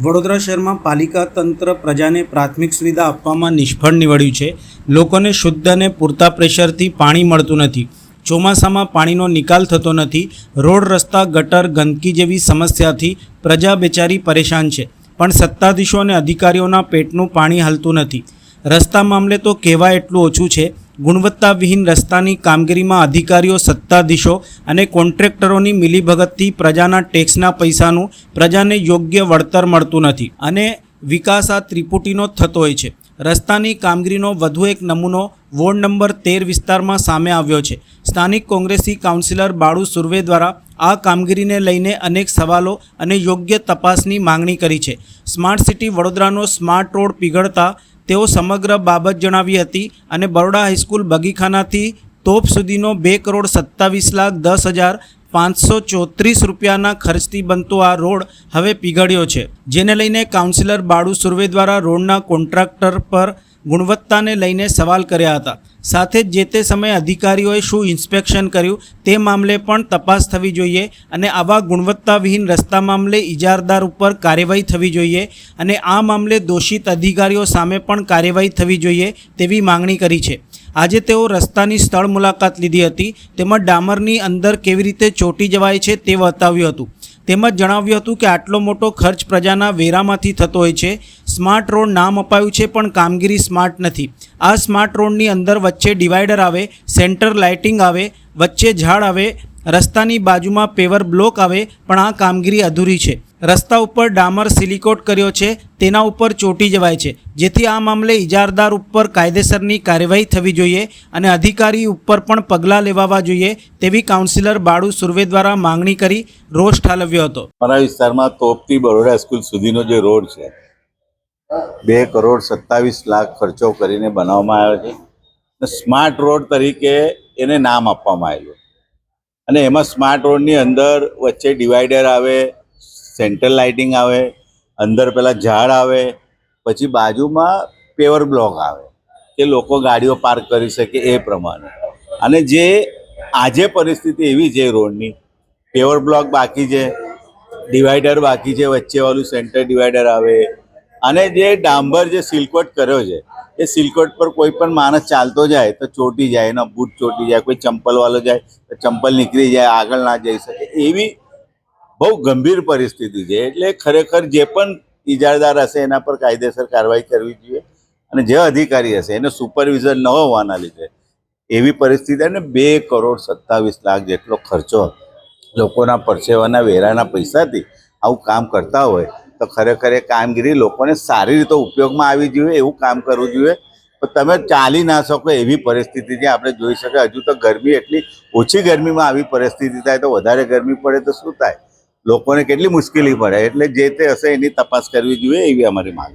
વડોદરા શહેરમાં પાલિકા તંત્ર પ્રજાને પ્રાથમિક સુવિધા આપવામાં નિષ્ફળ નીવડ્યું છે. લોકોને શુદ્ધ અને પૂરતા પ્રેશરથી પાણી મળતું નથી. ચોમાસામાં પાણીનો નિકાલ થતો નથી. રોડ, રસ્તા, ગટર, ગંદકી જેવી સમસ્યાથી પ્રજા બેચારી પરેશાન છે. પણ સત્તાધીશો અને અધિકારીઓના પેટનું પાણી હાલતું નથી. રસ્તા મામલે તો કહેવાય એટલું ઓછું છે ગુણવત્તાવિહીન રસ્તાની કામગીરીમાં અધિકારીઓ, સત્તાધીશો અને કોન્ટ્રાક્ટરોની મિલીભગતથી પ્રજાના ટેક્સના પૈસાનું પ્રજાને યોગ્ય વળતર મળતું નથી અને વિકાસ આ ત્રિપુટીનો થતો હોય છે. રસ્તાની કામગીરીનો વધુ એક નમૂનો વોર્ડ નંબર તેર વિસ્તારમાં સામે આવ્યો છે. સ્થાનિક કોંગ્રેસી કાઉન્સિલર બાળુ સુર્વે દ્વારા આ કામગીરીને લઈને અનેક સવાલો અને યોગ્ય તપાસની માંગણી કરી છે. સ્માર્ટ સિટી વડોદરાનો સ્માર્ટ રોડ પીગળતા તેઓ સમગ્ર બાબત જણાવી હતી અને બરોડા હાઈસ્કૂલ બગીખાનાથી તોપ સુધીનો બે કરોડ સત્તાવીસ લાખ દસ હજાર પાંચસો ચોત્રીસ રૂપિયાના ખર્ચથી બનતો આ રોડ હવે પીગળ્યો છે. જેને લઈને કાઉન્સિલર બાળુ સુર્વે દ્વારા રોડના કોન્ટ્રાક્ટર પર ગુણવત્તાને લઈને સવાલ કર્યા હતા. સાથે જ જે તે સમયે અધિકારીઓએ શું ઇન્સ્પેક્શન કર્યું તે મામલે પણ તપાસ થવી જોઈએ અને આવા ગુણવત્તાવિહીન રસ્તા મામલે ઇજારદાર ઉપર કાર્યવાહી થવી જોઈએ અને આ મામલે દોષિત અધિકારીઓ સામે પણ કાર્યવાહી થવી જોઈએ તેવી માંગણી કરી છે. આજે તેઓ રસ્તાની સ્થળ મુલાકાત લીધી હતી. તેમજ ડામરની અંદર કેવી રીતે ચોંટી જવાય છે તે બતાવ્યું હતું. તેમજ જણાવ્યું હતું કે આટલો મોટો ખર્ચ પ્રજાના વેરામાંથી થતો હોય છે. સ્માર્ટ રોડ નામ અપાયું છે, પણ કામગીરી સ્માર્ટ નથી. આ સ્માર્ટ રોડની અંદર વચ્ચે ડિવાઈડર આવે, સેન્ટર લાઇટિંગ આવે, વચ્ચે ઝાડ આવે, રસ્તાની બાજુમાં પેવર બ્લોક આવે, પણ આ કામગીરી અધૂરી છે. રસ્તા ઉપર ડામર સિલિકોટ કર્યો છે, તેના ઉપર ચોંટી જવાય છે. જેથી આ મામલે ઇજારદાર ઉપર કાયદેસરની કાર્યવાહી થવી જોઈએ અને અધિકારી ઉપર પણ પગલાં લેવાવા જોઈએ તેવી કાઉન્સિલર બાળુ સુર્વે દ્વારા માંગણી કરી રોષ ઠાલવ્યો હતો. મારા વિસ્તારમાં તોપથી બરોડા સ્કૂલ સુધીનો જે રોડ છે, બે કરોડ સત્તાવીસ લાખ ખર્ચો કરીને બનાવવામાં આવ્યો છે. સ્માર્ટ રોડ તરીકે એને નામ આપવામાં આવ્યું. અને એમાં સ્માર્ટ રોડની અંદર વચ્ચે ડિવાઈડર આવે સેન્ટ્રલ લાઇટિંગ આવે, અંદર પેલા ઝાડ આવે, પછી બાજુમાં પેવર બ્લોક આવે, કે લોકો ગાડીઓ પાર્ક કરી શકે એ પ્રમાણે. અને જે આજે પરિસ્થિતિ એવી છે રોડની, પેવર બ્લોક બાકી છે ડિવાઈડર બાકી છે, વચ્ચેવાળું સેન્ટર ડિવાઈડર આવે, અને જે ડાંબર જે સિલકોટ કર્યો છે, એ સિલકોટ પર કોઈ પણ માણસ ચાલતો જાય તો ચોટી જાય, એના બૂટ ચોટી જાય, કોઈ ચંપલવાળો જાય તો ચંપલ નીકળી જાય, આગળ ના જઈ શકે, એવી બહુ ગંભીર પરિસ્થિતિ છે. એટલે ખરેખર જે પણ ઇજારદાર હશે એના પર કાયદેસર કાર્યવાહી કરવી જોઈએ અને જે અધિકારી હશે એને સુપરવિઝન ન હોવાના લીધે એવી પરિસ્થિતિ અને બે કરોડ સત્તાવીસ લાખ જેટલો ખર્ચો લોકોના પરસેવાના વેરાના પૈસાથી આવું કામ કરતા હોય તો ખરેખર એ કામગીરી લોકોને સારી રીતે ઉપયોગમાં આવી જોઈએ, એવું કામ કરવું જોઈએ. તો તમે ચાલી ના શકો એવી પરિસ્થિતિ જે આપણે જોઈ શકીએ હજુ તો ગરમી એટલી ઓછી ગરમીમાં આવી પરિસ્થિતિ થાય તો વધારે ગરમી પડે તો શું થાય? લોકોને કેટલી મુશ્કેલી પડે, એટલે જે તે હશે એની તપાસ કરવી જોઈએ એવી અમારી માંગ